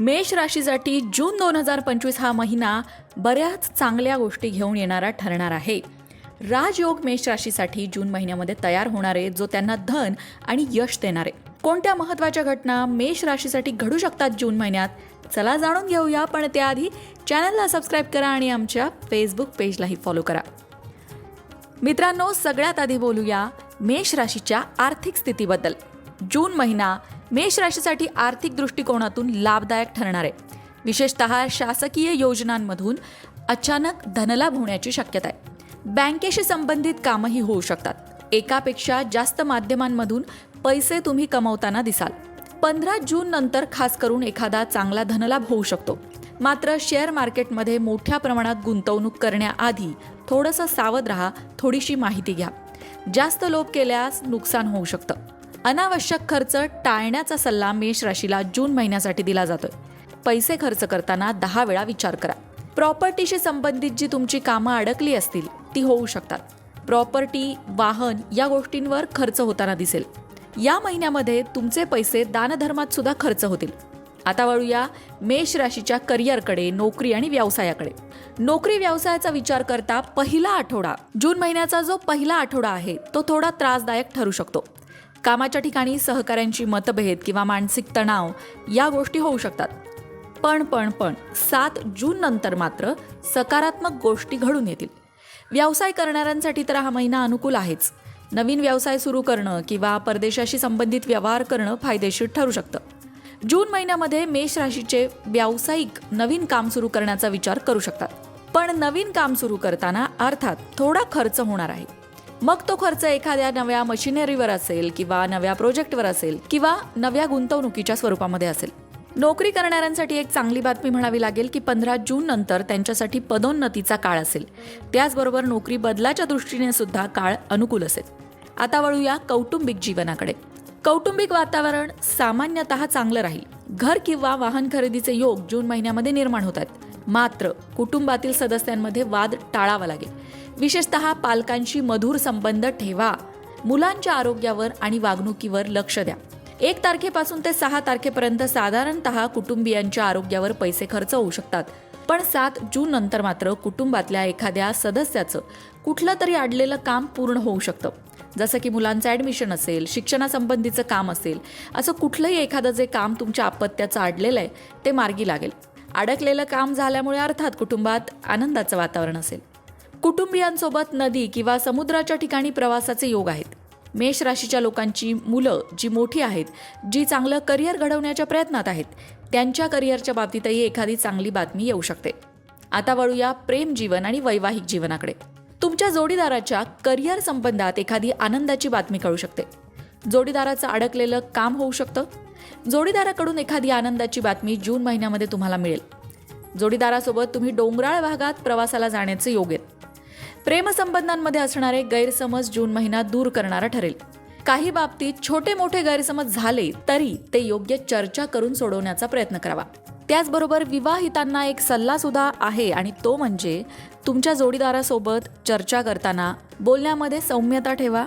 मेष राशीसाठी जून दोन हजार पंचवीस हा महिना बऱ्याच चांगल्या गोष्टी घेऊन येणारा ठरणार आहे. राजयोग मेष राशीसाठी जून महिन्यामध्ये तयार होणार आहे जो त्यांना धन आणि यश देणार. आहे कोणत्या महत्त्वाच्या घटना मेष राशीसाठी घडू शकतात जून महिन्यात? चला जाणून घेऊया पण त्याआधी चॅनलला सबस्क्राईब करा आणि आमच्या फेसबुक पेजलाही फॉलो करा. मित्रांनो सगळ्यात आधी बोलूया मेष राशीच्या आर्थिक स्थितीबद्दल. जून महिना मेष राशीसाठी आर्थिक दृष्टिकोनातून लाभदायक ठरणार आहे. विशेषतः शासकीय योजनांमधून अचानक धनलाभ होण्याची शक्यता आहे. बँकेशी संबंधित कामही होऊ शकतात. एकापेक्षा जास्त माध्यमांमधून पैसे तुम्ही कमवताना दिसाल. पंधरा जून नंतर खास करून एखादा चांगला धनलाभ होऊ शकतो. मात्र शेअर मार्केटमध्ये मोठ्या प्रमाणात गुंतवणूक करण्याआधी थोडंसं सावध राहा थोडीशी माहिती घ्या. जास्त लोभ केल्यास नुकसान होऊ शकतं. अनावश्यक खर्च टाळण्याचा सल्ला मेष राशीला जून महिन्यासाठी दिला जातोय. पैसे खर्च करताना दहा वेळा विचार करा. प्रॉपर्टीशी संबंधित जी तुमची कामं अडकली असतील ती होऊ शकतात. प्रॉपर्टी वाहन या गोष्टींवर खर्च होताना दिसेल. या महिन्यामध्ये तुमचे पैसे दानधर्मात सुद्धा खर्च होतील. आता वळूया मेष राशीच्या करिअरकडे नोकरी आणि व्यवसायाकडे. नोकरी व्यवसायाचा विचार करता पहिला आठवडा जून महिन्याचा जो पहिला आठवडा आहे तो थोडा त्रासदायक ठरू शकतो. कामाच्या ठिकाणी सहकाऱ्यांची मतभेद किंवा मानसिक तणाव या गोष्टी होऊ शकतात. पण पण पण सात जून नंतर मात्र सकारात्मक गोष्टी घडून येतील. व्यवसाय करणाऱ्यांसाठी तर हा महिना अनुकूल आहेच. नवीन व्यवसाय सुरू करणं किंवा परदेशाशी संबंधित व्यवहार करणं फायदेशीर ठरू शकतं. जून महिन्यामध्ये मेष राशीचे व्यावसायिक नवीन काम सुरू करण्याचा विचार करू शकतात. पण नवीन काम सुरू करताना अर्थात थोडा खर्च होणार आहे. मग तो खर्च एखाद्या नव्या मशिनरीवर असेल किंवा नव्या प्रोजेक्टवर असेल किंवा नव्या गुंतवणुकीच्या स्वरूपामध्ये असेल. नोकरी करणाऱ्यांसाठी एक चांगली बातमी म्हणावी लागेल की पंधरा जून नंतर त्यांच्यासाठी पदोन्नतीचा काळ असेल. त्याचबरोबर नोकरी बदलाच्या दृष्टीने सुद्धा काळ अनुकूल असेल. आता वळूया कौटुंबिक जीवनाकडे. कौटुंबिक वातावरण सामान्यतः चांगलं राहील. घर किंवा वाहन खरेदीचे योग जून महिन्यामध्ये निर्माण होतात. मात्र कुटुंबातील सदस्यांमध्ये वाद टाळावा लागेल. विशेषतः पालकांशी मधुर संबंध ठेवा. मुलांच्या आरोग्यावर आणि वागणुकीवर लक्ष द्या. एक तारखेपासून ते सहा तारखेपर्यंत साधारणतः कुटुंबियांच्या आरोग्यावर पैसे खर्च होऊ शकतात. पण सात जून नंतर मात्र कुटुंबातल्या एखाद्या सदस्याचं कुठलं तरी अडलेलं काम पूर्ण होऊ शकतं. जसं की मुलांचं ॲडमिशन असेल शिक्षणासंबंधीचं काम असेल असं कुठलंही एखादं जे काम तुमच्या अपत्याचं अडलेलं आहे ते मार्गी लागेल. अडकलेलं काम झाल्यामुळे अर्थात कुटुंबात आनंदाचं वातावरण असेल. कुटुंबियांसोबत नदी किंवा समुद्राच्या ठिकाणी प्रवासाचे योग आहेत. मेष राशीच्या लोकांची मुलं जी मोठी आहेत जी चांगलं करिअर घडवण्याच्या प्रयत्नात आहेत त्यांच्या करिअरच्या बाबतीतही एखादी चांगली बातमी येऊ शकते. आता वळूया प्रेम जीवन आणि वैवाहिक जीवनाकडे. तुमच्या जोडीदाराच्या करिअर संबंधात एखादी आनंदाची बातमी कळू शकते. जोडीदाराचं अडकलेलं काम होऊ शकतं जोडीदाराकडून एखादी आनंदाची बातमी जून महिन्यामध्ये तुम्हाला मिळेल. जोडीदारासोबत तुम्ही डोंगराळ भागात प्रवासाला जाण्याचे योग आहेत. प्रेमसंबंधांमध्ये असणारे गैरसमज जून महिना दूर करणारा ठरेल. काही बाबतीत छोटे मोठे गैरसमज झाले तरी ते योग्य चर्चा करून सोडवण्याचा प्रयत्न करावा. त्याचबरोबर विवाहितांना एक सल्ला सुद्धा आहे आणि तो म्हणजे तुमच्या जोडीदारासोबत चर्चा करताना बोलण्यामध्ये सौम्यता ठेवा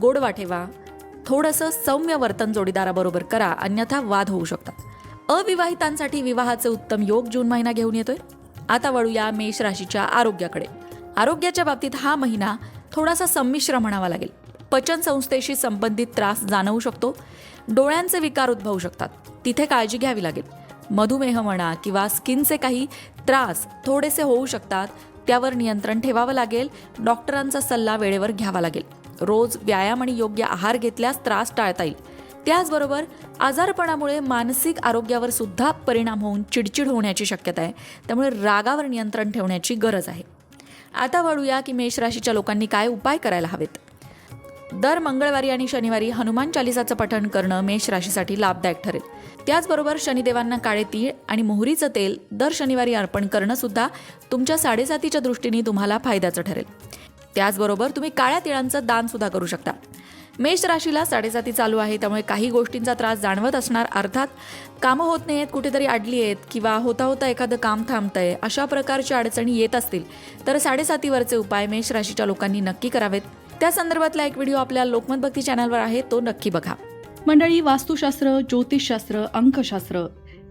गोडवा ठेवा थोडंसं सौम्य वर्तन जोडीदाराबरोबर करा अन्यथा वाद होऊ शकतात. अविवाहितांसाठी विवाहाचे उत्तम योग जून महिना घेऊन येतोय? आता वळूया मेष राशीच्या आरोग्याकडे. आरोग्याच्या बाबतीत हा महिना थोडासा संमिश्र म्हणावा लागेल. पचन संस्थेशी संबंधित त्रास जाणवू शकतो. डोळ्यांचे विकार उद्भवू शकतात. तिथे काळजी घ्यावी लागेल. मधुमेह म्हणा किंवा स्किनचे काही त्रास थोडेसे होऊ शकतात त्यावर नियंत्रण ठेवावं लागेल. डॉक्टरांचा सल्ला वेळेवर घ्यावा लागेल. रोज व्यायाम आणि योग्य आहार घेतल्यास त्रास टाळता येईल. त्याचबरोबर आजारपणामुळे मानसिक आरोग्यावर सुद्धा परिणाम होऊन चिडचिड होण्याची शक्यता आहे. त्यामुळे रागावर नियंत्रण ठेवण्याची गरज आहे. आता वळूया की मेष राशीच्या लोकांनी काय उपाय करायला हवेत. दर मंगळवारी आणि शनिवारी हनुमान चालिसाचं पठण करणं मेष राशीसाठी लाभदायक ठरेल. त्याचबरोबर शनिदेवांना काळे तीळ आणि मोहरीचं तेल दर शनिवारी अर्पण करणं सुद्धा तुमच्या साडेसातीच्या दृष्टीने तुम्हाला फायद्याचं ठरेल. त्याचबरोबर तुम्ही काळ्या तिळांचं दान सुद्धा करू शकता. मेष राशीला साडेसाती चालू आहे त्यामुळे काही गोष्टींचा त्रास जाणवत असणार. अर्थात कामं होत नाही आहेत कुठेतरी अडली आहेत किंवा होता होता एखादं काम थांबतंय अशा प्रकारच्या अडचणी येत असतील तर साडेसातीवरचे उपाय मेष राशीच्या लोकांनी नक्की करावेत. त्या संदर्भातला एक व्हिडिओ आपल्या लोकमत भक्ती चॅनलवर आहे तो नक्की बघा. मंडळी वास्तुशास्त्र ज्योतिषशास्त्र अंकशास्त्र